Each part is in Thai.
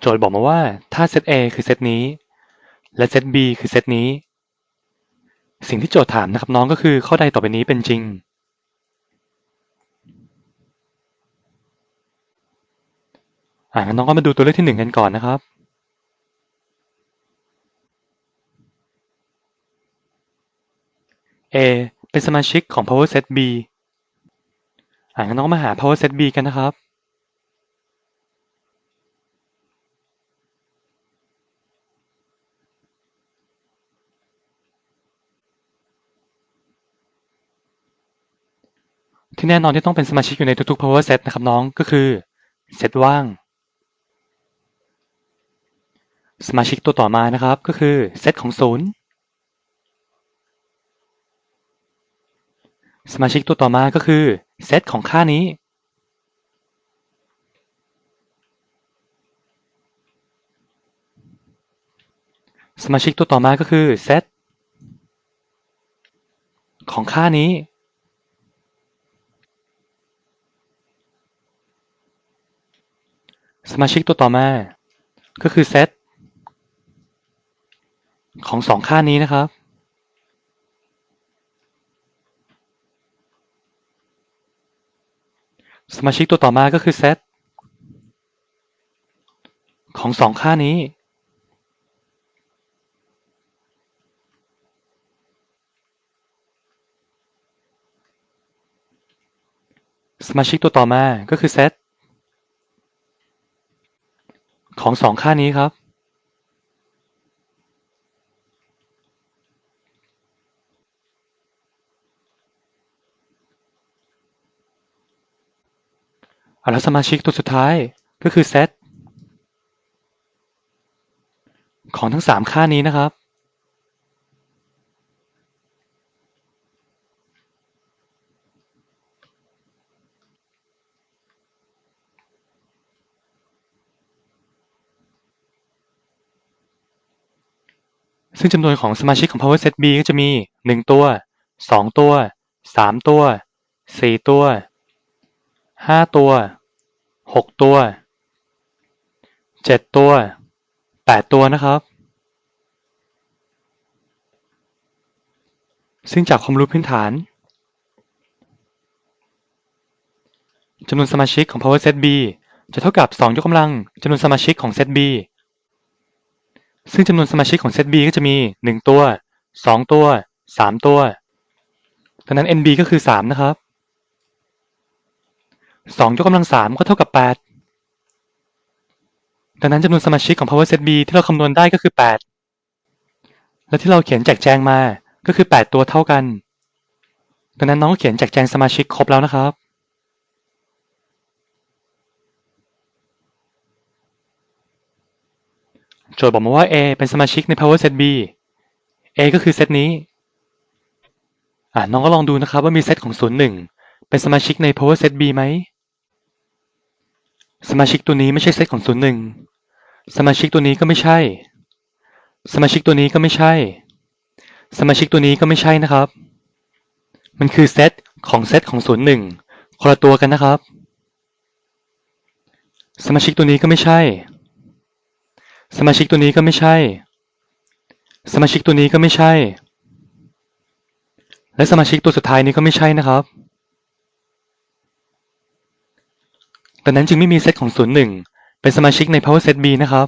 โจทย์บอกมาว่า ถ้าเซต A คือเซตนี้ และเซต B คือเซตนี้ สิ่งที่โจทย์ถามนะครับน้องก็คือข้อใดต่อไปนี้เป็นจริง อ่านน้องก็มาดูตัวเลือกที่หนึ่งกันก่อนนะครับ A เป็นสมาชิกของ power set B อ่านน้องมาหา power set B กันนะครับ ที่แน่นอนที่ต้องเป็นสมาชิกอยู่ในทุกๆ power set นะครับน้องก็คือ เซตว่าง สมาชิกตัวต่อมานะครับก็คือเซตของศูนย์สมาชิกตัวต่อมาก็คือเซตของค่านี้ สมาชิกตัวต่อมาก็คือเซตของค่านี้ สมาชิกตัวต่อมา ก็คือเซตของสองค่านี้นะครับ สมาชิกตัวต่อมาก็คือเซตของสองค่านี้ สมาชิกตัวต่อมาก็คือเซต ของสองค่านี้ครับแล้วสมาชิกตัวสุดท้ายก็คือเซตของทั้งสามค่านี้นะครับ ซึ่งจำนวนของสมาชิกของ power set B ก็จะมี 1 ตัว 2 ตัว 3 ตัว 4 ตัว 5 ตัว 6 ตัว 7 ตัว 8 ตัวนะครับ ซึ่งจากความรู้พื้นฐานจำนวนสมาชิกของ power set B จะเท่ากับ 2 ยกกำลังจำนวนสมาชิกของ set B ซึ่งจำนวนสมาชิกของเซต B ก็จะมี 1 ตัว 2 ตัว 3 ตัวดังนั้น NB ก็คือ 3 นะครับ 2 ยกกำลัง 3 ก็เท่ากับ 8 ดังนั้นจำนวนสมาชิกของ power set B ที่เราคำนวณได้ก็คือ 8 และที่เราเขียนแจกแจงมาก็คือ 8 ตัวเท่ากัน ดังนั้นน้องเขียนแจกแจงสมาชิกครบแล้วนะครับ โจทย์บอกมาว่า A เป็นสมาชิกใน power set B A ก็คือเซตนี้ อ่น้องก็ลองดูนะครับว่ามีเซตของ 0 1 เป็นสมาชิกใน power set B ไหม สมาชิกตัวนี้ไม่ใช่เซตของ 0 1 สมาชิกตัวนี้ก็ไม่ใช่ สมาชิกตัวนี้ก็ไม่ใช่ สมาชิกตัวนี้ก็ไม่ใช่นะครับ มันคือเซตของเซตของ 0 1คนละตัวกันนะครับ สมาชิกตัวนี้ก็ไม่ใช่ สมาชิกตัวนี้ก็ไม่ใช่ สมาชิกตัวนี้ก็ไม่ใช่ และสมาชิกตัวสุดท้ายนี้ก็ไม่ใช่นะครับดังนั้นจึงไม่มีเซตของ0 1เป็นสมาชิกใน power set B นะครับ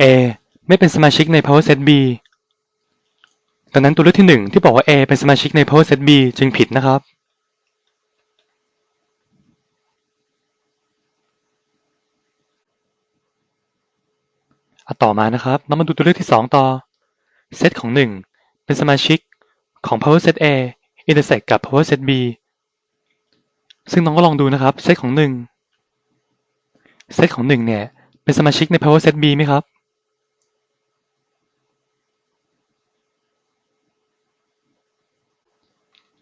A ไม่เป็นสมาชิกใน power set B ดังนั้นตัวเลือกที่ 1 ที่บอกว่า A เป็นสมาชิกใน power set B จึงผิดนะครับ อะต่อมานะครับ เรามาดูตัวเลือกที่ 2 ต่อ เซตของ 1 เป็นสมาชิกของ power set A intersect กับ power set B ซึ่งน้องก็ลองดูนะครับ เซตของ 1 เซตของ 1 เนี่ย เป็นสมาชิกใน power set B ไหมครับ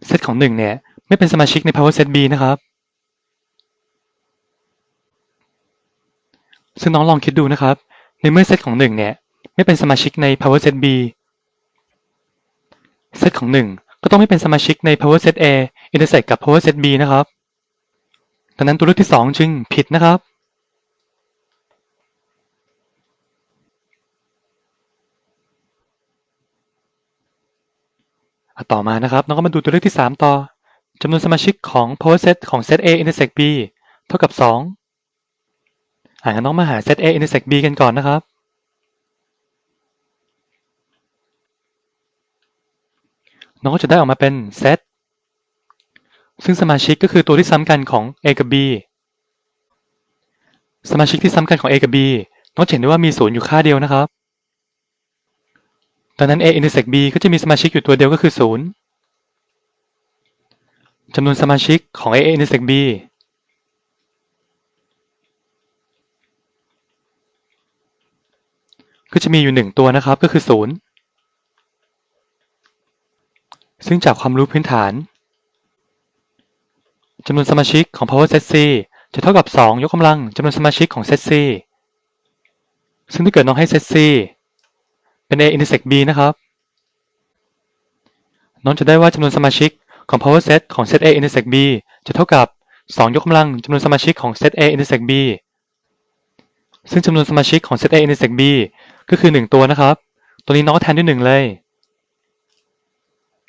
เซตของ 1 เนี่ย ไม่เป็นสมาชิกใน power set B นะครับ ซึ่งน้องลองคิดดูนะครับ ในเมื่อเซตของ 1 เนี่ย ไม่เป็นสมาชิกใน power set B เซตของ 1 ก็ต้องไม่เป็นสมาชิกใน power set A intersect กับ power set B นะครับดังนั้นตัวเลือกที่สองจึงผิดนะครับอะต่อมานะครับเราก็มาดูตัวเลือกที่ 3 ต่อจำนวนสมาชิกของ power set ของ set A intersect B เท่ากับ 2 อะงั้นน้องมาหา set A intersect B กันก่อนนะครับ น้องก็จะได้ออกมาเป็น set ซึ่งสมาชิกก็คือตัวที่ซ้ำกันของ A กับ B สมาชิกที่ซ้ำกันของ A กับ B น้องเห็นได้ว่ามีศูนย์อยู่ค่าเดียวนะครับ ดังนั้น A intersect B ก็จะมีสมาชิกอยู่ตัวเดียวก็คือ0จำนวนสมาชิกของ A intersect B ก็จะมีอยู่ 1 ตัวนะครับก็คือ 0 ซึ่งจากความรู้พื้นฐานจำนวนสมาชิกของ power set C จะเท่ากับ 2 ยกกำลังจำนวนสมาชิกของ set C ซึ่งถ้าเกิดน้องให้ set C เป็น A intersect B นะครับ น้องจะได้ว่าจำนวนสมาชิกของ power set ของ set A intersect B จะเท่ากับ 2 ยกกำลังจำนวนสมาชิกของ set A intersect B ซึ่งจำนวนสมาชิกของ set A intersect B ก็คือ1ตัวนะครับ ตัวนี้น้องแทนด้วย1เลย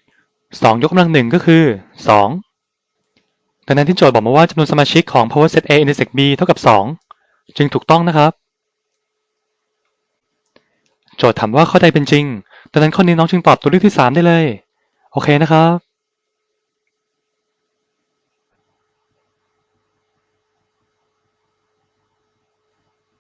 2ยกกำลัง1ก็คือ2ดังนั้นที่โจทย์บอกมาว่าจำนวนสมาชิกของ power set A intersect B เท่ากับ2จึงถูกต้องนะครับ โจทย์ถามว่าข้อใดเป็นจริงดังนั้นข้อนี้น้องจึงตอบตัวเลือกที่3ได้เลย โอเคนะครับ